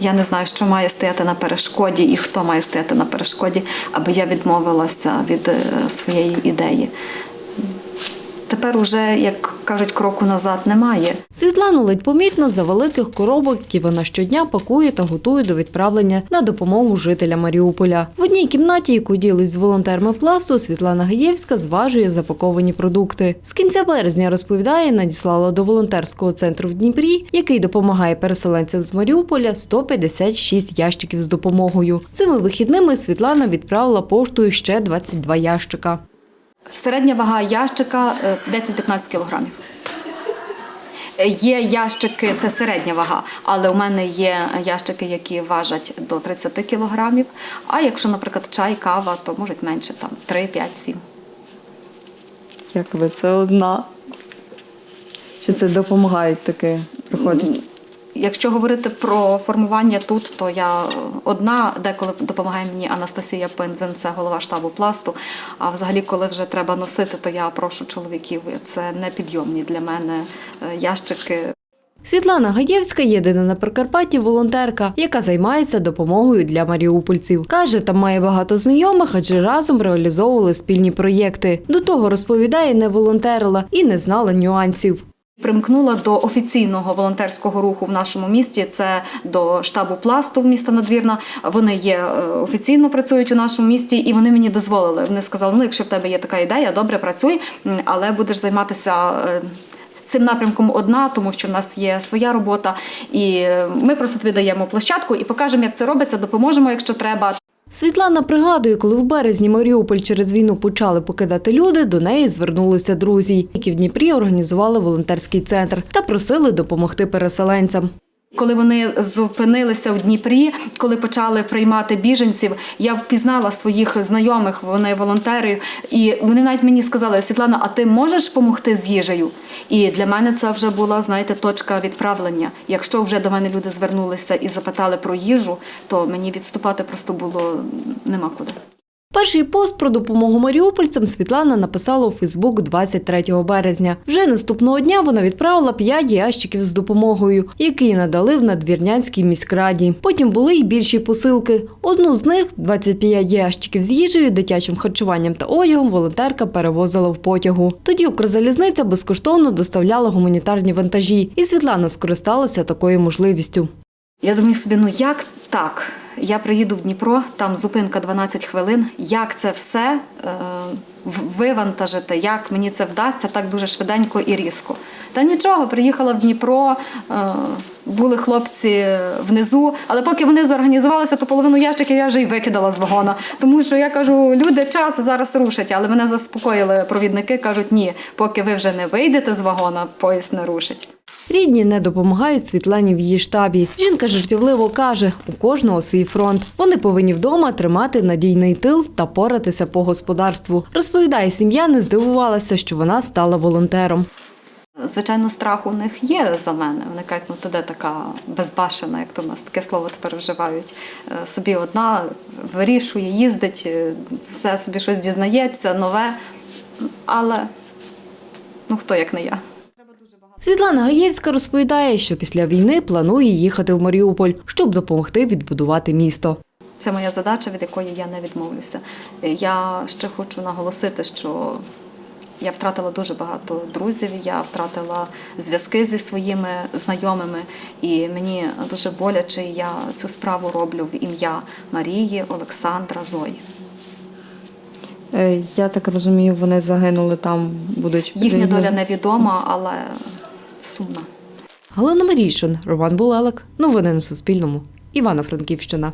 Я не знаю, що має стояти на перешкоді і хто має стояти на перешкоді, аби я відмовилася від е, своєї ідеї. Тепер уже, як кажуть, кроку назад немає. Світлану ледь помітно за великих коробок, які вона щодня пакує та готує до відправлення на допомогу жителям Маріуполя. В одній кімнаті, яку ділить з волонтерами пласту, Світлана Гаєвська зважує запаковані продукти. З кінця березня розповідає, надіслала до волонтерського центру в Дніпрі, який допомагає переселенцям з Маріуполя 156 ящиків з допомогою. Цими вихідними Світлана відправила поштою ще 22 ящика. Середня вага ящика е, 10-15 кілограмів. Е, Є ящики, це середня вага, але у мене є ящики, які важать до 30 кілограмів. А якщо, наприклад, чай, кава, то можуть менше там 3, 5, 7. Як ви це одна? Чи це допомагають таке приходить? Якщо говорити про формування тут, то я одна, деколи допомагає мені Анастасія Пензен, це голова штабу пласту. А взагалі, коли вже треба носити, то я прошу чоловіків. Це непідйомні для мене е, ящики. Світлана Гаєвська єдина на Прикарпатті волонтерка, яка займається допомогою для маріупольців. Каже, там має багато знайомих, адже разом реалізовували спільні проєкти. До того розповідає, не волонтерила і не знала нюансів. Примкнула до офіційного волонтерського руху в нашому місті. Це до штабу пласту міста Надвірна. Вони є е, офіційно працюють у нашому місті, і вони мені дозволили. Вони сказали: ну, якщо в тебе є така ідея, добре працюй, але будеш займатися. е, Цим напрямком одна, тому що в нас є своя робота, і е, ми просто тобі даємо площадку і покажемо, як це робиться, допоможемо, якщо треба. Світлана пригадує, коли в березні Маріуполь через війну почали покидати люди, до неї звернулися друзі, які в Дніпрі організували волонтерський центр та просили допомогти переселенцям. Коли вони зупинилися в Дніпрі, коли почали приймати біженців, я впізнала своїх знайомих, вони волонтери, і вони навіть мені сказали: Світлана, а ти можеш допомогти з їжею? І для мене це вже була, знаєте, точка відправлення. Якщо вже до мене люди звернулися і запитали про їжу, то мені відступати просто було нема куди. Перший пост про допомогу маріупольцям Світлана написала у Фейсбук 23 березня. Вже наступного дня вона відправила 5 ящиків з допомогою, які надали в надвірнянській міськраді. Потім були й більші посилки. Одну з них 25 ящиків з їжею, дитячим харчуванням та одягом волонтерка перевозила в потягу. Тоді Укрзалізниця безкоштовно доставляла гуманітарні вантажі, і Світлана скористалася такою можливістю. Я думаю собі, ну як так? Я приїду в Дніпро, там зупинка 12 хвилин. Як це все е, вивантажити? Як мені це вдасться так дуже швиденько і різко? Та нічого, приїхала в Дніпро, е, були хлопці внизу, але поки вони зорганізувалися, то половину ящиків я вже й викидала з вагона. Тому що я кажу, люди час зараз рушать, але мене заспокоїли провідники, кажуть, ні, поки ви вже не вийдете з вагона, поїзд не рушить. Рідні не допомагають Світлані в її штабі. Жінка жартівливо каже, у кожного свій фронт. Вони повинні вдома тримати надійний тил та поратися по господарству. Розповідає, сім'я не здивувалася, що вона стала волонтером. Звичайно, страх у них є за мене. Вони кажуть, ну ти де така безбашена, як то в нас таке слово тепер вживають. Е, Собі одна вирішує, їздить, е, все собі щось дізнається, нове. Але ну хто як не я. Світлана Гаєвська розповідає, що після війни планує їхати в Маріуполь, щоб допомогти відбудувати місто. Це моя задача, від якої я не відмовлюся. Я ще хочу наголосити, що я втратила дуже багато друзів, я втратила зв'язки зі своїми знайомими, і мені дуже боляче. Я цю справу роблю в ім'я Марії, Олександра, Зої. Е, Я так розумію, вони загинули там, будуть Їхня доля невідома, але сумна. Галина Марійшин, Роман Булелик. Новини на Суспільному. Івано-Франківщина.